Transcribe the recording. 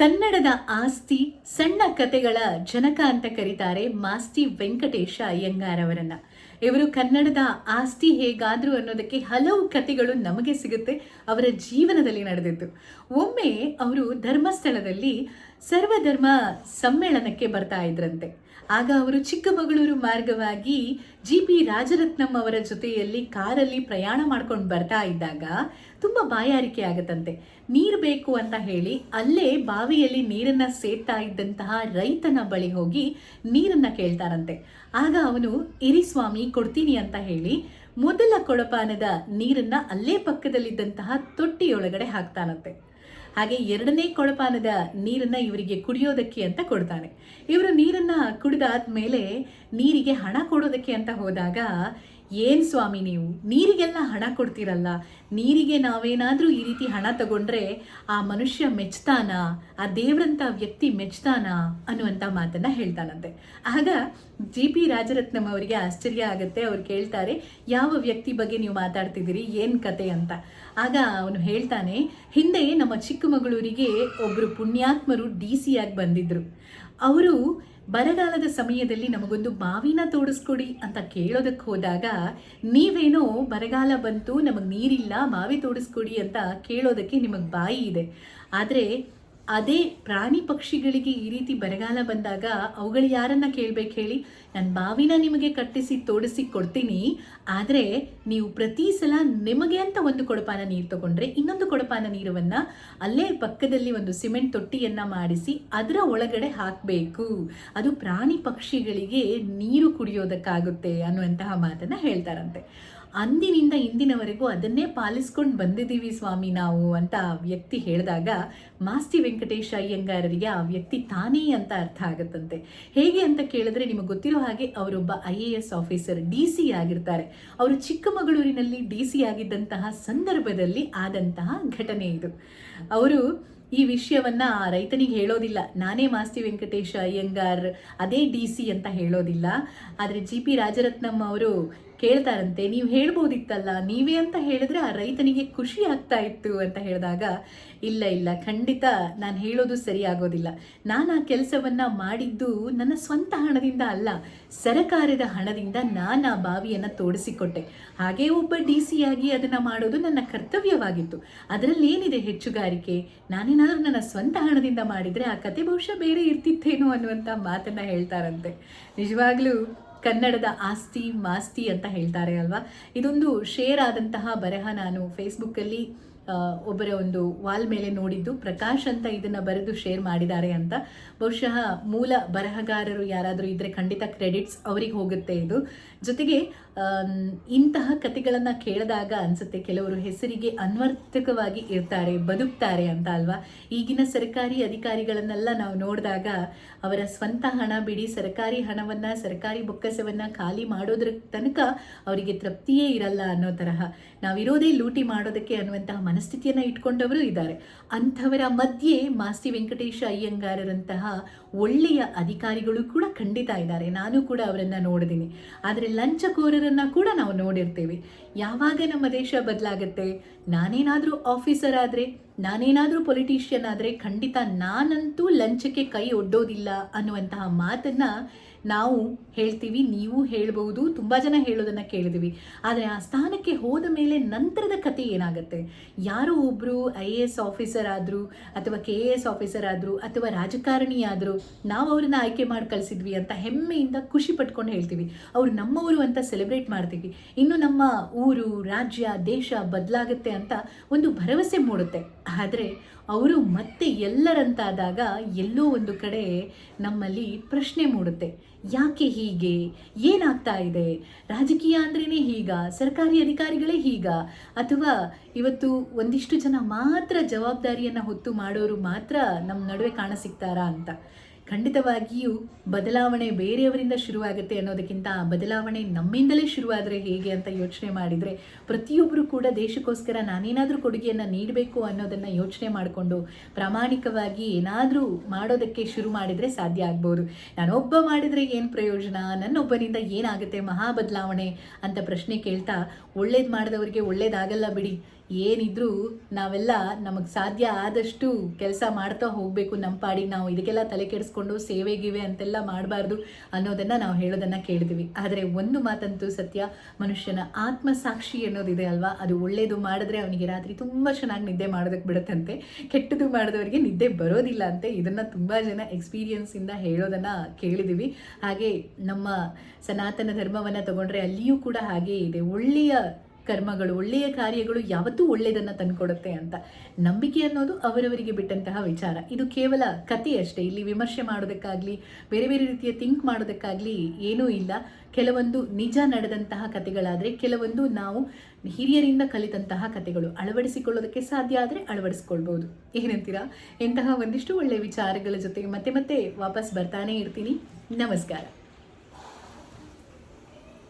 ಕನ್ನಡದ ಆಸ್ತಿ ಸಣ್ಣ ಕತೆಗಳ ಜನಕ ಅಂತ ಕರೀತಾರೆ ಮಾಸ್ತಿ ವೆಂಕಟೇಶ ಅಯ್ಯಂಗಾರ್ ಅವರನ್ನ. ಇವರು ಕನ್ನಡದ ಆಸ್ತಿ ಹೇಗಾದರೂ ಅನ್ನೋದಕ್ಕೆ ಹಲವು ಕತೆಗಳು ನಮಗೆ ಸಿಗುತ್ತೆ, ಅವರ ಜೀವನದಲ್ಲಿ ನಡೆದಿದ್ದು. ಒಮ್ಮೆ ಅವರು ಧರ್ಮಸ್ಥಳದಲ್ಲಿ ಸರ್ವಧರ್ಮ ಸಮ್ಮೇಳನಕ್ಕೆ ಬರ್ತಾ ಇದ್ರಂತೆ. ಆಗ ಅವರು ಚಿಕ್ಕಮಗಳೂರು ಮಾರ್ಗವಾಗಿ ಜಿ ಪಿ ರಾಜರತ್ನಂ ಅವರ ಜೊತೆಯಲ್ಲಿ ಕಾರಲ್ಲಿ ಪ್ರಯಾಣ ಮಾಡ್ಕೊಂಡು ಬರ್ತಾ ಇದ್ದಾಗ ತುಂಬ ಬಾಯಾರಿಕೆ ಆಗತ್ತಂತೆ. ನೀರು ಬೇಕು ಅಂತ ಹೇಳಿ ಅಲ್ಲೇ ಬಾವಿಯಲ್ಲಿ ನೀರನ್ನ ಸೇರ್ತಾ ಇದ್ದಂತಹ ರೈತನ ಬಳಿ ಹೋಗಿ ನೀರನ್ನ ಕೇಳ್ತಾರಂತೆ. ಆಗ ಅವನು, ಇರಿ ಸ್ವಾಮಿ, ಕೊಡ್ತೀನಿ ಅಂತ ಹೇಳಿ ಮೊದಲ ಕೊಳಪಾನದ ನೀರನ್ನ ಅಲ್ಲೇ ಪಕ್ಕದಲ್ಲಿದ್ದಂತಹ ತೊಟ್ಟಿಯೊಳಗಡೆ ಹಾಕ್ತಾನಂತೆ. ಹಾಗೆ ಎರಡನೇ ಕೊಳಪಾನದ ನೀರನ್ನ ಇವರಿಗೆ ಕುಡಿಯೋದಕ್ಕೆ ಅಂತ ಕೊಡ್ತಾನೆ. ಇವರು ನೀರನ್ನ ಕುಡಿದಾದ್ಮೇಲೆ ನೀರಿಗೆ ಹಣ ಕೊಡೋದಕ್ಕೆ ಅಂತ ಹೋದಾಗ ಏನ್ ಸ್ವಾಮಿ ನೀವು? ನೀರಿಗೆಲ್ಲ ಹಣ ಕೊಡ್ತೀರಲ್ಲ? ನೀರಿಗೆ ನಾವೇನಾದ್ರೂ ಈ ರೀತಿ ಹಣ ತಗೊಂಡ್ರೆ ಆ ಮನುಷ್ಯ ಮೆಚ್ತಾನ? ಆ ದೇವ್ರಂತ ವ್ಯಕ್ತಿ ಮೆಚ್ತಾನ? ಅನ್ನುವಂಥ ಮಾತನ್ನ ಹೇಳ್ತಾನಂತೆ. ಆಗ ಜಿ ಪಿ ರಾಜರತ್ನಂ ಅವರಿಗೆ ಆಶ್ಚರ್ಯ ಆಗುತ್ತೆ. ಅವ್ರು ಕೇಳ್ತಾರೆ, ಯಾವ ವ್ಯಕ್ತಿ ಬಗ್ಗೆ ನೀವು ಮಾತಾಡ್ತಿದ್ದೀರಿ? ಏನು ಕತೆ ಅಂತ. ಆಗ ಅವನು ಹೇಳ್ತಾನೆ, ಹಿಂದೆ ನಮ್ಮ ಚಿಕ್ಕಮಗಳೂರಿಗೆ ಒಬ್ರು ಪುಣ್ಯಾತ್ಮರು ಡಿ ಸಿ ಆಗಿ ಬಂದಿದ್ರು. ಅವರು ಬರಗಾಲದ ಸಮಯದಲ್ಲಿ ನಮಗೊಂದು ಬಾವಿನ ತೋಡಿಸ್ಕೊಡಿ ಅಂತ ಕೇಳೋದಕ್ಕೆ ಹೋದಾಗ ನೀವೇನೋ ಬರಗಾಲ ಬಂತು, ನಮಗೆ ನೀರಿಲ್ಲ ಬಾವಿ ತೋಡಿಸ್ಕೊಡಿ ಅಂತ ಕೇಳೋದಕ್ಕೆ ನಿಮಗೆ ಬಾಯಿ ಇದೆ. ಆದರೆ ಅದೇ ಪ್ರಾಣಿ ಪಕ್ಷಿಗಳಿಗೆ ಈ ರೀತಿ ಬರಗಾಲ ಬಂದಾಗ ಅವುಗಳು ಯಾರನ್ನ ಕೇಳ್ಬೇಕು ಹೇಳಿ? ನಾನು ಬಾವಿನ ನಿಮಗೆ ಕಟ್ಟಿಸಿ ತೋಡಿಸಿ ಕೊಡ್ತೀನಿ. ಆದರೆ ನೀವು ಪ್ರತಿ ಸಲ ನಿಮಗೆ ಅಂತ ಒಂದು ಕೊಡಪಾನ ನೀರು ತಗೊಂಡ್ರೆ ಇನ್ನೊಂದು ಕೊಡಪಾನ ನೀರವನ್ನ ಅಲ್ಲೇ ಪಕ್ಕದಲ್ಲಿ ಒಂದು ಸಿಮೆಂಟ್ ತೊಟ್ಟಿಯನ್ನ ಮಾಡಿಸಿ ಅದರ ಒಳಗಡೆ ಹಾಕಬೇಕು. ಅದು ಪ್ರಾಣಿ ಪಕ್ಷಿಗಳಿಗೆ ನೀರು ಕುಡಿಯೋದಕ್ಕಾಗುತ್ತೆ ಅನ್ನುವಂತಹ ಮಾತನ್ನ ಹೇಳ್ತಾರಂತೆ. ಅಂದಿನಿಂದ ಇಂದಿನವರೆಗೂ ಅದನ್ನೇ ಪಾಲಿಸ್ಕೊಂಡು ಬಂದಿದ್ದೀವಿ ಸ್ವಾಮಿ ನಾವು ಅಂತ ಆ ವ್ಯಕ್ತಿ ಹೇಳಿದಾಗ, ಮಾಸ್ತಿ ವೆಂಕಟೇಶ ಅಯ್ಯಂಗಾರರಿಗೆ ಆ ವ್ಯಕ್ತಿ ತಾನೇ ಅಂತ ಅರ್ಥ ಆಗುತ್ತಂತೆ. ಹೇಗೆ ಅಂತ ಕೇಳಿದ್ರೆ ನಿಮಗೆ ಗೊತ್ತಿರೋ ಹಾಗೆ ಅವರೊಬ್ಬ I A S officer, D C ಆಗಿರ್ತಾರೆ. ಅವರು ಚಿಕ್ಕಮಗಳೂರಿನಲ್ಲಿ ಡಿ ಸಿ ಆಗಿದ್ದಂತಹ ಸಂದರ್ಭದಲ್ಲಿ ಆದಂತಹ ಘಟನೆ ಇದು. ಅವರು ಈ ವಿಷಯವನ್ನ ಆ ರೈತನಿಗೆ ಹೇಳೋದಿಲ್ಲ. ನಾನೇ ಮಾಸ್ತಿ ವೆಂಕಟೇಶ ಅಯ್ಯಂಗಾರ್, ಅದೇ ಡಿ ಸಿ ಅಂತ ಹೇಳೋದಿಲ್ಲ. ಆದರೆ ಜಿ ಪಿ ರಾಜರತ್ನಂ ಅವರು ಕೇಳ್ತಾರಂತೆ, ನೀವು ಹೇಳ್ಬೋದಿತ್ತಲ್ಲ, ನೀವೇ ಅಂತ ಹೇಳಿದ್ರೆ ಆ ರೈತನಿಗೆ ಖುಷಿ ಆಗ್ತಾ ಇತ್ತು, ಅಂತ ಹೇಳಿದಾಗ, ಇಲ್ಲ ಇಲ್ಲ, ಖಂಡಿತ ನಾನು ಹೇಳೋದು ಸರಿಯಾಗೋದಿಲ್ಲ. ನಾನು ಆ ಕೆಲಸವನ್ನ ಮಾಡಿದ್ದು ನನ್ನ ಸ್ವಂತ ಹಣದಿಂದ ಅಲ್ಲ, ಸರಕಾರದ ಹಣದಿಂದ ನಾನು ಆ ಬಾವಿಯನ್ನು ತೋಡಿಸಿಕೊಟ್ಟೆ. ಹಾಗೇ ಒಬ್ಬ ಡಿ ಸಿ ಆಗಿ ಅದನ್ನು ಮಾಡೋದು ನನ್ನ ಕರ್ತವ್ಯವಾಗಿತ್ತು. ಅದರಲ್ಲಿ ಏನಿದೆ ಹೆಚ್ಚುಗಾರಿಕೆ? ನಾನೇನಾದ್ರೂ ನನ್ನ ಸ್ವಂತ ಹಣದಿಂದ ಮಾಡಿದರೆ ಆ ಕತೆ ಬಹುಶಃ ಬೇರೆ ಇರ್ತಿತ್ತೇನೋ ಅನ್ನುವಂಥ ಮಾತನ್ನು ಹೇಳ್ತಾರಂತೆ. ನಿಜವಾಗ್ಲೂ ಕನ್ನಡದ ಆಸ್ತಿ ಮಾಸ್ತಿ ಅಂತ ಹೇಳ್ತಾರೆ ಅಲ್ವಾ? ಇದೊಂದು ಶೇರ್ ಆದಂತಹ ಬರಹ ನಾನು ಫೇಸ್ಬುಕ್ಕಲ್ಲಿ ಒಬ್ಬರ ಒಂದು ವಾಲ್ ಮೇಲೆ ನೋಡಿದ್ದು. ಪ್ರಕಾಶ್ ಅಂತ ಇದನ್ನ ಬರೆದು ಶೇರ್ ಮಾಡಿದ್ದಾರೆ ಅಂತ. ಬಹುಶಃ ಮೂಲ ಬರಹಗಾರರು ಯಾರಾದರೂ ಇದ್ರೆ ಖಂಡಿತ ಕ್ರೆಡಿಟ್ಸ್ ಅವರಿಗೆ ಹೋಗುತ್ತೆ ಇದು. ಜೊತೆಗೆ ಇಂತಹ ಕತೆಗಳನ್ನು ಕೇಳಿದಾಗ ಅನ್ಸುತ್ತೆ, ಕೆಲವರು ಹೆಸರಿಗೆ ಅನ್ವರ್ಥಕವಾಗಿ ಇರ್ತಾರೆ, ಬದುಕ್ತಾರೆ ಅಂತ ಅಲ್ವಾ? ಈಗಿನ ಸರ್ಕಾರಿ ಅಧಿಕಾರಿಗಳನ್ನೆಲ್ಲ ನಾವು ನೋಡಿದಾಗ ಅವರ ಸ್ವಂತ ಹಣ ಬಿಡಿ, ಸರ್ಕಾರಿ ಹಣವನ್ನ, ಸರ್ಕಾರಿ ಬೊಕ್ಕಸವನ್ನ ಖಾಲಿ ಮಾಡೋದ್ರ ತನಕ ಅವರಿಗೆ ತೃಪ್ತಿಯೇ ಇರಲ್ಲ ಅನ್ನೋ ತರಹ. ನಾವಿರೋದೇ ಲೂಟಿ ಮಾಡೋದಕ್ಕೆ ಅನ್ನುವಂತಹ ಮನಸ್ಥಿತಿಯನ್ನ ಇಟ್ಕೊಂಡವರು ಇದ್ದಾರೆ. ಅಂಥವರ ಮಧ್ಯೆ ಮಾಸ್ತಿ ವೆಂಕಟೇಶ ಅಯ್ಯಂಗಾರರಂತಹ ಒಳ್ಳೆಯ ಅಧಿಕಾರಿಗಳು ಕೂಡ ಖಂಡಿತ ಇದ್ದಾರೆ. ನಾನು ಕೂಡ ಅವರನ್ನು ನೋಡಿದ್ದೀನಿ. ಆದರೆ ಲಂಚಕೋರರನ್ನು ಕೂಡ ನಾವು ನೋಡಿರ್ತೇವೆ. ಯಾವಾಗ ನಮ್ಮ ದೇಶ ಬದಲಾಗತ್ತೆ? ನಾನೇನಾದರೂ ಆಫೀಸರ್ ಆದರೆ, ನಾನೇನಾದರೂ ಪೊಲಿಟೀಷಿಯನ್ ಆದರೆ ಖಂಡಿತ ನಾನಂತೂ ಲಂಚಕ್ಕೆ ಕೈ ಒಡ್ಡೋದಿಲ್ಲ ಅನ್ನುವಂತಹ ಮಾತನ್ನ ನಾವು ಹೇಳ್ತೀವಿ, ನೀವು ಹೇಳಬಹುದು, ತುಂಬ ಜನ ಹೇಳೋದನ್ನ ಕೇಳಿದೀವಿ. ಆದರೆ ಆ ಸ್ಥಾನಕ್ಕೆ ಹೋದ ಮೇಲೆ ನಂತರದ ಕತೆ ಏನಾಗುತ್ತೆ? ಯಾರೋ ಒಬ್ಬರು ಐ ಎ ಎಸ್ ಆಫೀಸರ್ ಆದರೂ, ಅಥವಾ ಕೆ ಎ ಎಸ್ ಆಫೀಸರ್ ಆದರೂ, ಅಥವಾ ರಾಜಕಾರಣಿ ಆದರೂ, ನಾವು ಅವ್ರನ್ನ ಆಯ್ಕೆ ಮಾಡಿ ಕಳಿಸಿದ್ವಿ ಅಂತ ಹೆಮ್ಮೆಯಿಂದ ಖುಷಿ ಪಟ್ಕೊಂಡು ಹೇಳ್ತೀವಿ. ಅವ್ರು ನಮ್ಮವರು ಅಂತ ಸೆಲೆಬ್ರೇಟ್ ಮಾಡ್ತೀವಿ. ಇನ್ನು ನಮ್ಮ ಊರು, ರಾಜ್ಯ, ದೇಶ ಬದಲಾಗುತ್ತೆ ಅಂತ ಒಂದು ಭರವಸೆ ಮೂಡುತ್ತೆ. ಆದರೆ ಅವರು ಮತ್ತೆ ಎಲ್ಲರಂತಾದಾಗ ಎಲ್ಲೋ ಒಂದು ಕಡೆ ನಮ್ಮಲ್ಲಿ ಪ್ರಶ್ನೆ ಮೂಡುತ್ತೆ. ಯಾಕೆ ಹೀಗೆ? ಏನಾಗ್ತಾ ಇದೆ? ರಾಜಕೀಯ ಅಂದ್ರೇ ಹೀಗ? ಸರ್ಕಾರಿ ಅಧಿಕಾರಿಗಳೇ ಹೀಗ? ಅಥವಾ ಇವತ್ತು ಒಂದಿಷ್ಟು ಜನ ಮಾತ್ರ ಜವಾಬ್ದಾರಿಯನ್ನು ಹೊತ್ತು ಮಾಡೋರು ಮಾತ್ರ ನಮ್ಮ ನಡುವೆ ಕಾಣಸಿಗ್ತಾರಾ ಅಂತ? ಖಂಡಿತವಾಗಿಯೂ ಬದಲಾವಣೆ ಬೇರೆಯವರಿಂದ ಶುರುವಾಗುತ್ತೆ ಅನ್ನೋದಕ್ಕಿಂತ ಆ ಬದಲಾವಣೆ ನಮ್ಮಿಂದಲೇ ಶುರುವಾದರೆ ಹೇಗೆ ಅಂತ ಯೋಚನೆ ಮಾಡಿದರೆ ಪ್ರತಿಯೊಬ್ಬರು ಕೂಡ ದೇಶಕ್ಕೋಸ್ಕರ ನಾನೇನಾದರೂ ಕೊಡುಗೆಯನ್ನು ನೀಡಬೇಕು ಅನ್ನೋದನ್ನು ಯೋಚನೆ ಮಾಡಿಕೊಂಡು ಪ್ರಾಮಾಣಿಕವಾಗಿ ಏನಾದರೂ ಮಾಡೋದಕ್ಕೆ ಶುರು ಮಾಡಿದರೆ ಸಾಧ್ಯ ಆಗ್ಬೋದು. ನಾನೊಬ್ಬ ಮಾಡಿದರೆ ಏನು ಪ್ರಯೋಜನ? ನನ್ನೊಬ್ಬನಿಂದ ಏನಾಗುತ್ತೆ ಮಹಾ ಬದಲಾವಣೆ ಅಂತ ಪ್ರಶ್ನೆ ಕೇಳ್ತಾ ಒಳ್ಳೇದು ಮಾಡಿದವರಿಗೆ ಒಳ್ಳೇದಾಗಲ್ಲ ಬಿಡಿ. ಏನಿದ್ರೂ ನಾವೆಲ್ಲ ನಮಗೆ ಸಾಧ್ಯ ಆದಷ್ಟು ಕೆಲಸ ಮಾಡ್ತಾ ಹೋಗಬೇಕು ನಮ್ಮ ಪಾಡಿಗೆ ನಾವು ಇದಕ್ಕೆಲ್ಲ ತಲೆ ಕೆಡಿಸ್ಕೊಂಡು ಸೇವೆ ಗಿವೆ ಅಂತೆಲ್ಲ ಮಾಡಬಾರ್ದು ಅನ್ನೋದನ್ನು ನಾವು ಹೇಳೋದನ್ನು ಕೇಳಿದ್ವಿ. ಆದರೆ ಒಂದು ಮಾತಂತೂ ಸತ್ಯ, ಮನುಷ್ಯನ ಆತ್ಮಸಾಕ್ಷಿ ಅನ್ನೋದಿದೆ ಅಲ್ವಾ? ಅದು ಒಳ್ಳೆಯದು ಮಾಡಿದ್ರೆ ಅವನಿಗೆ ರಾತ್ರಿ ತುಂಬ ಚೆನ್ನಾಗಿ ನಿದ್ದೆ ಮಾಡೋದಕ್ಕೆ ಬಿಡುತ್ತಂತೆ. ಕೆಟ್ಟದು ಮಾಡಿದವರಿಗೆ ನಿದ್ದೆ ಬರೋದಿಲ್ಲ ಅಂತೆ. ಇದನ್ನು ತುಂಬ ಜನ ಎಕ್ಸ್ಪೀರಿಯನ್ಸಿಂದ ಹೇಳೋದನ್ನು ಕೇಳಿದ್ದೀವಿ ಹಾಗೆ ನಮ್ಮ ಸನಾತನ ಧರ್ಮವನ್ನು ತಗೊಂಡ್ರೆ ಅಲ್ಲಿಯೂ ಕೂಡ ಹಾಗೆ ಇದೆ. ಒಳ್ಳೆಯ ಕರ್ಮಗಳು, ಒಳ್ಳೆಯ ಕಾರ್ಯಗಳು ಯಾವತ್ತೂ ಒಳ್ಳೆಯದನ್ನು ತಂದುಕೊಡುತ್ತೆ ಅಂತ. ನಂಬಿಕೆ ಅನ್ನೋದು ಅವರವರಿಗೆ ಬಿಟ್ಟಂತಹ ವಿಚಾರ. ಇದು ಕೇವಲ ಕಥೆ ಅಷ್ಟೇ. ಇಲ್ಲಿ ವಿಮರ್ಶೆ ಮಾಡೋದಕ್ಕಾಗಲಿ, ಬೇರೆ ಬೇರೆ ರೀತಿಯ ಥಿಂಕ್ ಮಾಡೋದಕ್ಕಾಗಲಿ ಏನೂ ಇಲ್ಲ. ಕೆಲವೊಂದು ನಿಜ ನಡೆದಂತಹ ಕಥೆಗಳಾದರೆ, ಕೆಲವೊಂದು ನಾವು ಹಿರಿಯರಿಂದ ಕಲಿತಂತಹ ಕಥೆಗಳು. ಅಳವಡಿಸಿಕೊಳ್ಳೋದಕ್ಕೆ ಸಾಧ್ಯ ಆದರೆ ಅಳವಡಿಸ್ಕೊಳ್ಬೋದು. ಏನಂತೀರಾ? ಇಂತಹ ಒಂದಿಷ್ಟು ಒಳ್ಳೆಯ ವಿಚಾರಗಳ ಜೊತೆಗೆ ಮತ್ತೆ ಮತ್ತೆ ವಾಪಸ್ ಬರ್ತಾನೆ ಇರ್ತೀನಿ. ನಮಸ್ಕಾರ.